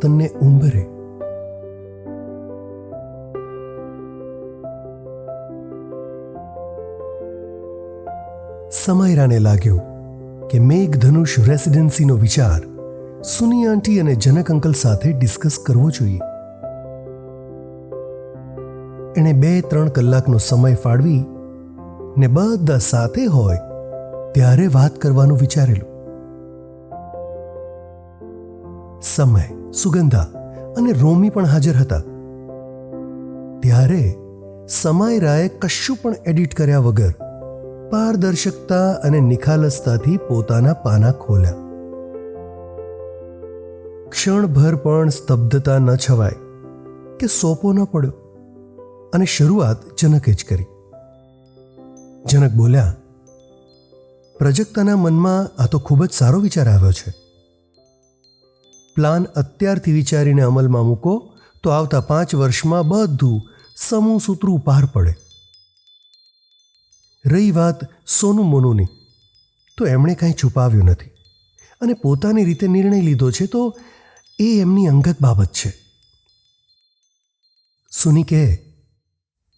પરિવર્તનને ઉંબરે સમયરાને લાગ્યું કે મેઘધનુષ રેસિડેન્સીનો વિચાર સુની આંટી અને જનક અંકલ સાથે ડિસ્કસ કરવો જોઈએ એણે બે ત્રણ કલાકનો સમય ફાળવી ને બધા સાથે હોય ત્યારે વાત કરવાનું વિચારેલું સમય, સુગંધા અને રોમી પણ હાજર હતા. ત્યારે સમાયરાએ કશું પણ એડિટ કર્યા વગર પારદર્શકતા અને નિખાલસતાથી પોતાના પાના ખોલ્યા. ક્ષણભર પણ સ્તબ્ધતા ન છવાય કે સોપો ન પડ્યો અને શરૂઆત જનકે જ કરી. જનક બોલ્યા, પ્રજક્તાના મનમાં આ તો ખૂબ જ સારો વિચાર આવ્યો છે. પ્લાન અત્યારથી વિચારીને અમલમાં મૂકો તો આવતા પાંચ વર્ષમાં બધું સમૂહ સૂત્રું પાર પડે. રહી વાત સોનું મોનુની. તો એમણે કાંઈ છુપાવ્યું નથી. અને પોતાની રીતે નિર્ણય લીધો છે તો એ એમની અંગત બાબત છે. સુની કહે,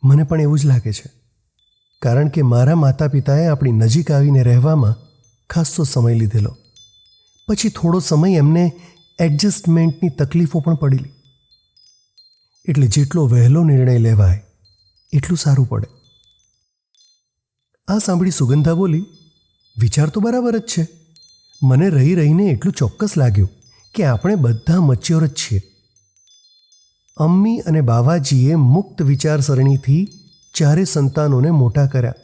મને પણ એવું જ લાગે છે. કારણ કે મારા માતા પિતાએ આપણી નજીક આવીને રહેવામાં ખાસ્સો સમય લીધેલો. પછી થોડો સમય એમને એડજસ્ટમેન્ટની તકલીફો પણ પડેલી. એટલે જેટલો વહેલો નિર્ણય લેવાય, એટલું સારું પડે. આ સાંભળી સુગંધા બોલી, વિચાર તો બરાબર જ છે. મને રહી રહીને એટલું ચોક્કસ લાગ્યું કે આપણે બધા મચ્યોર જ છીએ. અમ્મી અને બાવાજીએ મુક્ત વિચારસરણીથી ચારે સંતાનોને મોટા કર્યા.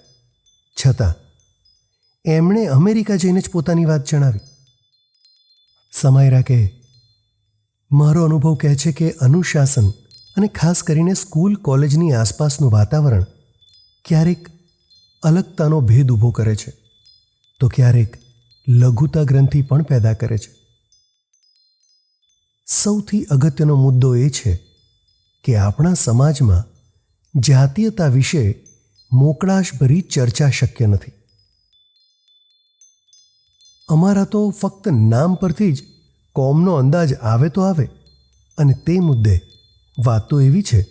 છતાં, એમણે અમેરિકા જઈને જ પોતાની વાત જણાવી. સમાયરા કહે મારો અનુભવ કહે છે કે અનુશાસન અને ખાસ કરીને સ્કૂલ કોલેજની આસપાસનું વાતાવરણ ક્યારેક અલગતાનો ભેદ ઊભો કરે છે, તો ક્યારેક લઘુતા ગ્રંથિ પણ પેદા કરે છે. સૌથી અગત્યનો મુદ્દો એ છે કે આપણા સમાજમાં જાતીયતા વિશે મોકળાશભરી ચર્ચા શક્ય નથી. અમારા તો ફક્ત નામ પરથી જ કોમનો અંદાજ આવે તો આવે. અને તે મુદ્દે વાત તો એવી છે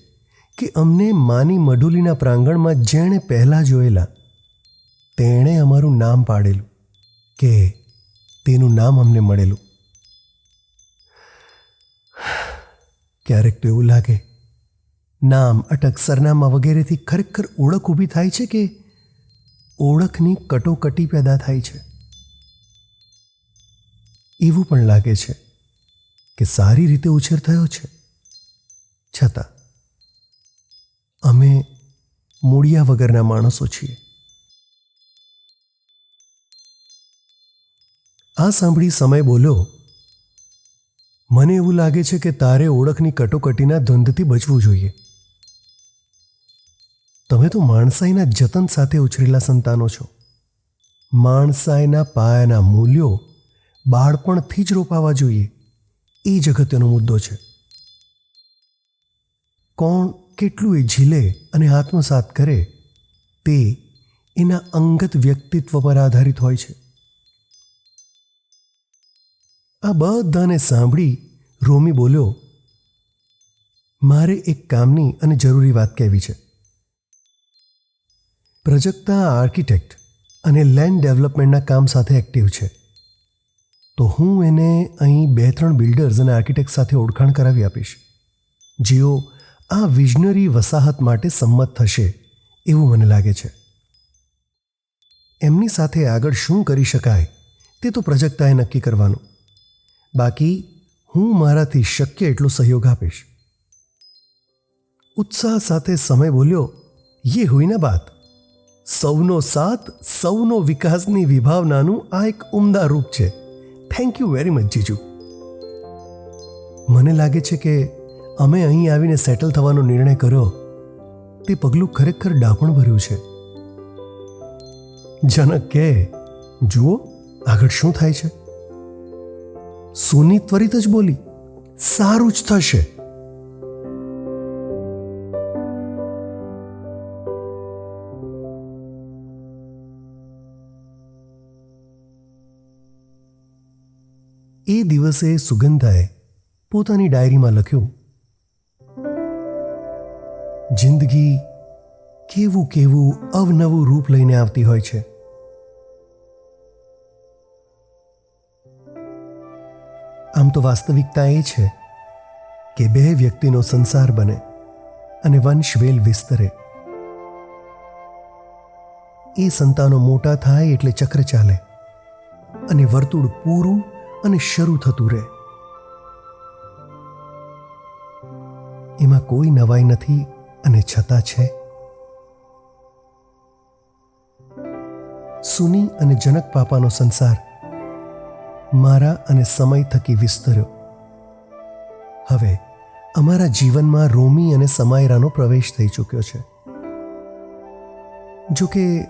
કે અમને માની મઢુલીના પ્રાંગણમાં જેણે પહેલાં જોયેલા, તેણે અમારું નામ પાડેલું કે તેનું નામ અમને મળેલું. ક્યારેક તો એવું લાગે, નામ, અટક, સરનામા વગેરેથી ખરેખર ઓળખ ઊભી થાય છે કે ઓળખની કટોકટી પેદા થાય છે? એવું પણ લાગે છે કે સારી રીતે ઉછેર થયો છે. છતાં, અમે મૂળિયા વગરના માણસો છીએ. આ સાંભળી સમય બોલ્યો, મને એવું લાગે છે કે તારે ઓળખની કટોકટીના ધંધથી બચવું જોઈએ. તમે તો માણસાઈના જતન સાથે ઉછરેલા સંતાનો છો. માણસાઈના પાયાના મૂલ્યો બાળપણથી જ રોપાવા જોઈએ. એ જ અગત્યનો મુદ્દો છે. કોણ કેટલું એ ઝીલે અને આત્મસાત કરે તે એના અંગત વ્યક્તિત્વ પર આધારિત હોય છે. આ બધાને સાંભળી રોમી બોલ્યો, મારે એક કામની અને જરૂરી વાત કહેવી છે. પ્રજક્તા આર્કિટેક્ટ અને લેન્ડ ડેવલપમેન્ટના કામ સાથે એક્ટિવ છે. તો હું એને અહીં બે ત્રણ બિલ્ડર્સ અને આર્કિટેક્ટ સાથે ઓળખાણ કરાવી આપીશ. જેઓ આ વિઝનરી વસાહત માટે સંમત થશે એવું મને લાગે છે. એમની સાથે આગળ શું કરી શકાય તે તો પ્રજક્તાએ નક્કી કરવાનું. બાકી હું મારાથી શક્ય એટલો સહયોગ આપીશ. ઉત્સાહ સાથે સમય બોલ્યો, યે હુઈ બાત. સૌનો સાથ, સૌનો વિકાસની વિભાવનાનું આ એક ઉમદા રૂપ છે. થેન્ક યુ વેરી મચ જીજુ. મને લાગે છે કે અમે અહીં આવીને સેટલ થવાનો નિર્ણય કર્યો. તે પગલું ખરેખર ડાપણ ભર્યું છે. જનક કે, જુઓ, આગળ શું થાય છે? સોની ત્વરિત જ બોલી, સારું જ થશે. એ દિવસે સુગંધાએ પોતાની ડાયરીમાં લખ્યું, જિંદગી કેવું કેવું અવનવું રૂપ લઈને આવતી હોય છે. આમ તો વાસ્તવિકતા એ છે કે બે વ્યક્તિનો સંસાર બને અને વંશવેલ વિસ્તરે. એ સંતાનો મોટા થાય એટલે ચક્ર ચાલે અને વર્તુળ પૂરું અને શરૂ થતું રહે. એમાં કોઈ નવાઈ નથી અને છતાં છે. સુની અને જનક પાપાનો સંસાર મારા અને સમય થકી વિસ્તર્યો. હવે અમારા જીવનમાં રોમી અને સમાયરાનો પ્રવેશ થઈ ચૂક્યો છે. જો કે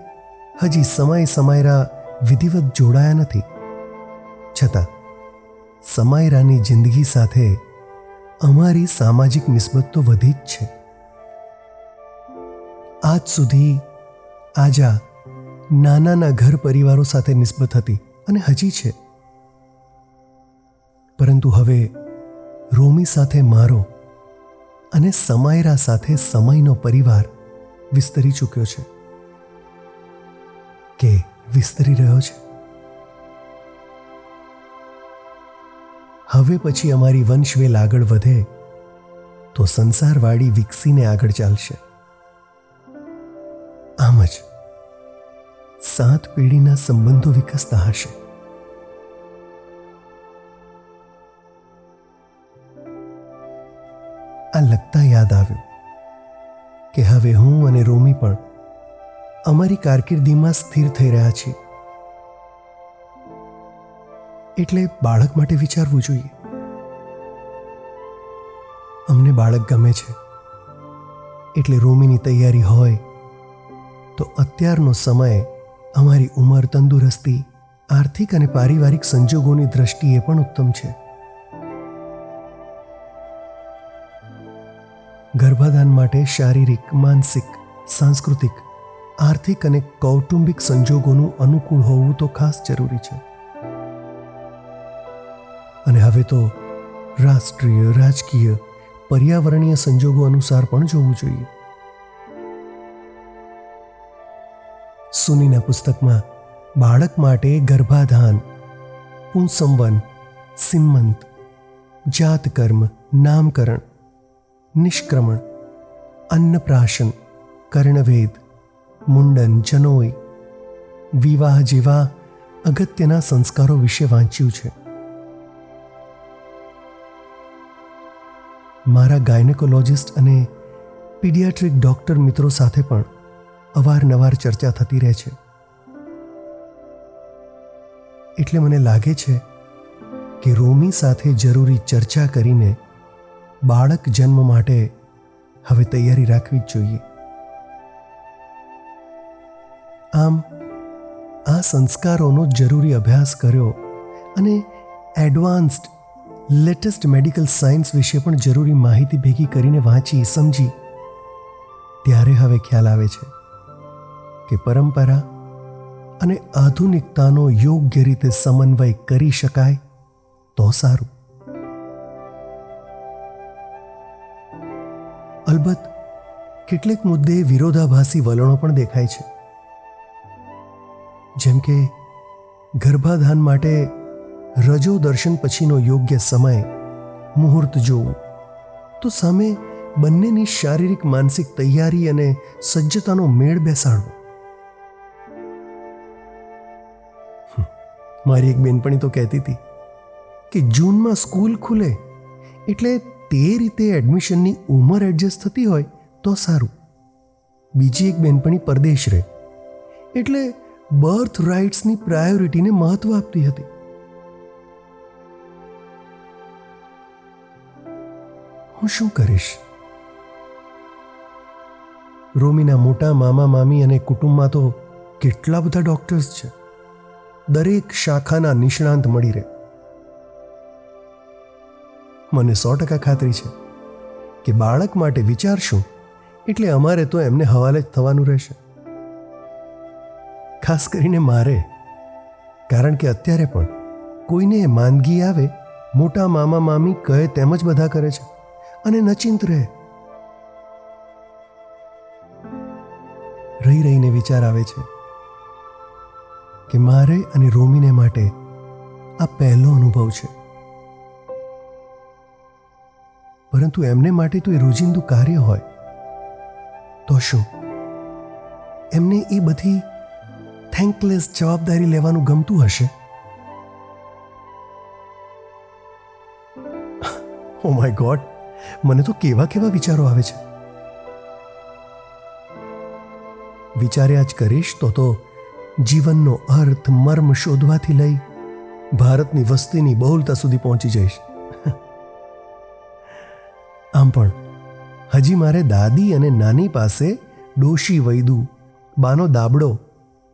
હજી સમય સમાયરા વિધિવત જોડાયા નથી. છતાં સમાયરાની જિંદગી સાથે અમારી સામાજિક નિસ્બત તો વધી જ છે. આજ સુધી આજા નાનાના ઘર પરિવારો સાથે નિસ્બત હતી અને હજી છે. પરંતુ હવે રોમી સાથે મારો અને સમાયરા સાથે સમયનો પરિવાર વિસ્તરી ચૂક્યો છે. કે વિસ્તરી રહ્યો છે? હવે પછી અમારી વંશવેલ આગળ વધે તો સંસારવાળી વિકસીને આગળ ચાલશે. આમ જ સાત પેઢીના સંબંધો વિકસતા હશે. આ લગતા યાદ આવ્યું કે હવે હું અને રોમી પણ અમારી કારકિર્દીમાં સ્થિર થઈ રહ્યા છીએ. એટલે બાળક માટે વિચારવું જોઈએ. અમને બાળક ગમે છે. એટલે રોમીની તૈયારી હોય, તો અત્યારનો સમય અમારી ઉંમર તંદુરસ્તી, આર્થિક અને પારિવારિક સંજોગોની દ્રષ્ટિએ પણ ઉત્તમ છે. ગર્ભાધાન માટે શારીરિક, માનસિક, સાંસ્કૃતિક, આર્થિક અને કૌટુંબિક સંજોગોનું અનુકૂળ હોવું તો ખાસ જરૂરી છે. અને હવે તો રાષ્ટ્રીય, રાજકીય, પર્યાવરણીય સંજોગો અનુસાર પણ જોવું જોઈએ. સુનીના પુસ્તકમાં, બાળક માટે ગર્ભાધાન પુંસંવન સિમંત જાતકર્મ, નામકરણ, નિષ્ક્રમણ, અન્નપ્રાશન, કર્ણવેદ, મુંડન જનોય વિવાહ જેવા અગત્યના સંસ્કારો વિશે વાંચ્યું છે. મારા ગાયનેકોલોજિસ્ટ અને પીડિયાટ્રિક ડૉક્ટર મિત્રો સાથે પણ અવારનવાર ચર્ચા થતી રહે છે. એટલે મને લાગે છે કે રોમી સાથે જરૂરી ચર્ચા કરીને બાળક જન્મ માટે હવે તૈયારી રાખવી જ જોઈએ. આમ, આ સંસ્કારોનો જરૂરી અભ્યાસ કર્યો અને એડવાન્સ્ડ લેટેસ્ટ મેડિકલ સાયન્સ વિશે પણ જરૂરી માહિતી ભેગી કરીને વાંચી, સમજી. ત્યારે હવે ખ્યાલ આવે છે કે પરંપરા અને આધુનિકતાનો યોગ્ય રીતે સમન્વય કરી શકાય તો સારું. અલબત્ત, કેટલેક મુદ્દે વિરોધાભાસી વલણો પણ દેખાય છે. જેમ કે, ગર્ભાધાન માટે રજો દર્શન પછીનો યોગ્ય સમય, મુહૂર્ત જોવું. તો સામે બંનેની શારીરિક માનસિક તૈયારી અને સજ્જતાનો મેળ બેસાડવો. મારી એક બેનપણી તો કહેતી હતી કે જૂનમાં સ્કૂલ ખુલે એટલે તે રીતે એડમિશનની ઉંમર એડજસ્ટ થતી હોય તો સારું. બીજી એક બેનપણી પરદેશ રહે એટલે બર્થ રાઇટ્સની પ્રાયોરિટીને મહત્વ આપતી હતી. હું શું કરીશ? રોમીના મોટા મામા, મામી અને કુટુંબમાં તો કેટલા બધા ડોક્ટર્સ છે. દરેક શાખાના નિષ્ણાંત મળી રહે. મને સો ટકા ખાતરી છે કે બાળક માટે વિચારશું એટલે અમારે તો એમને હવાલે જ થવાનું રહેશે. ખાસ કરીને મારે. કારણ કે અત્યારે પણ કોઈને માંદગી આવે, મોટા મામા, મામી કહે તેમ જ બધા કરે છે. અને નચિંત રહે. રહી રહીને વિચાર આવે છે કે મારે અને રોમીને માટે આ પહેલો અનુભવ છે. પરંતુ એમને માટે તો એ રોજિંદુ કાર્ય હોય. તો શું? એમને એ બધી થેન્કલેસ જવાબદારી લેવાનું ગમતું હશે? ઓ માય ગોડ મને તો કેવા કેવા વિચારો આવે છે. વિચાર્યા જ કરીશ તો તો જીવનનો અર્થ મર્મ શોધવાથી લઈ ભારતની વસ્તીની બહુલતા સુધી પહોંચી જઈશ. આમ પણ હજી મારે દાદી અને નાની પાસે ડોશી વૈદુ, બાનો દાબડો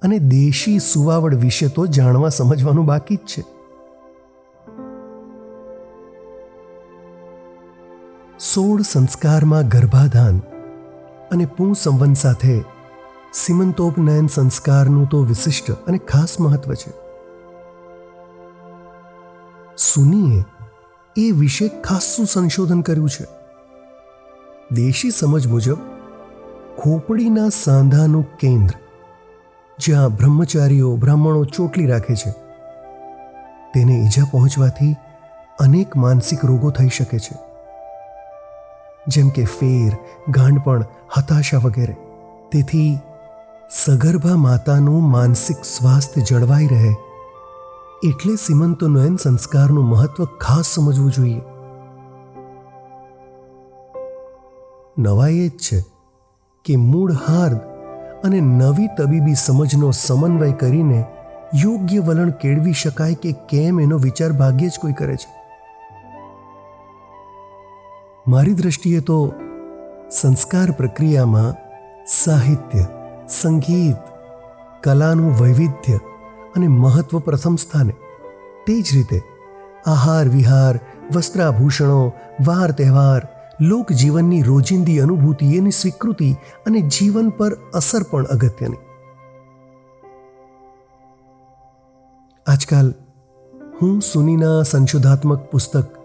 અને દેશી સુવાવડ વિશે તો જાણવા સમજવાનું બાકી જ છે. સોળ સંસ્કારમાં ગર્ભાધાન અને પૂ સંવન સાથે સિમંતોપનયન સંસ્કારનું તો વિશિષ્ટ અને ખાસ મહત્વ છે. સુનીએ એ વિશે ખાસું સંશોધન કર્યું છે. દેશી સમજ મુજબ, ખોપડીના સાંધાનું કેન્દ્ર, જ્યાં બ્રહ્મચારીઓ બ્રાહ્મણો ચોટલી રાખે છે, તેને ઈજા પહોંચવાથી અનેક માનસિક રોગો થઈ શકે છે. જેમ કે ફેર ગાંડપણ હતાશા વગેરે. તેથી સગર્ભા માતાનું માનસિક સ્વાસ્થ્ય જળવાઈ રહે એટલે સીમંતોનયન સંસ્કારનું મહત્વ ખાસ સમજવું જોઈએ. નવાઈ એ જ છે કે મૂળ હાર્દ અને નવી તબીબી સમજનો સમન્વય કરીને યોગ્ય વલણ કેળવી શકાય કે કેમ એનો વિચાર ભાગ્યે જ કોઈ કરે છે. મારી દ્રષ્ટિએ તો સંસ્કાર પ્રક્રિયામાં સાહિત્ય, સંગીત, કલાનું વૈવિધ્ય અને મહત્વ પ્રથમ સ્થાને. તે જ રીતે આહાર, વિહાર, વસ્ત્રાભૂષણો, વાર, તહેવાર, લોકજીવનની રોજિંદી અનુભૂતિ એની સ્વીકૃતિ અને જીવન પર અસર પણ અગત્યની. આજકાલ હું સુનીના સંશોધાત્મક પુસ્તક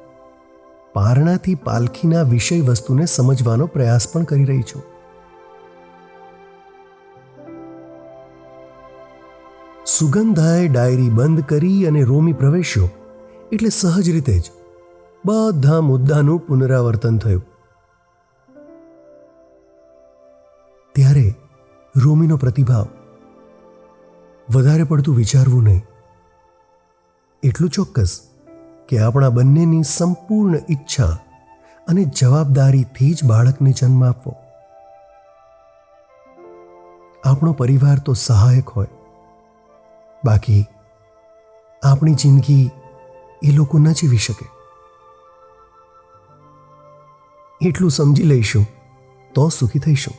પારણાથી પાલખીના વિષય વસ્તુને સમજવાનો પ્રયાસ પણ કરી રહી છું. સુગંધાએ ડાયરી બંધ કરી અને રોમી પ્રવેશ્યો, એટલે સહજ રીતે જ બધા મુદ્દાનું પુનરાવર્તન થયું. ત્યારે રોમીનો પ્રતિભાવ વધારે પડતું વિચારવું નહીં. એટલું ચોક્કસ કે આપણા બંનેની સંપૂર્ણ ઈચ્છા અને જવાબદારીથી જ બાળકને જન્મ આપવો. આપણો પરિવાર તો સહાયક હોય. બાકી આપણી જિંદગી એ લોકો ન જીવી શકે. એટલું સમજી લઈશું તો સુખી થઈશું.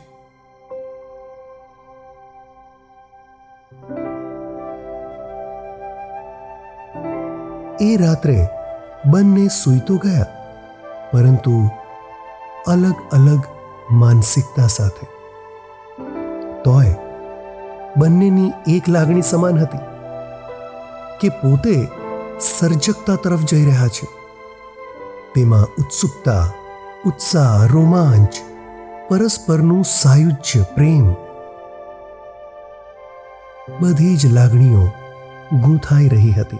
એ રાત્રે બંને સૂઈ તો ગયા, પરંતુ અલગ અલગ માનસિકતા સાથે. તોય બંનેની એક લાગણી સમાન હતી કે પોતે સર્જકતા તરફ જઈ રહ્યા છે. તેમાં ઉત્સુકતા, ઉત્સાહ, રોમાંચ, પરસ્પરનું સાયુજ્ય, પ્રેમ બધી જ લાગણીઓ ગૂંથાઈ રહી હતી.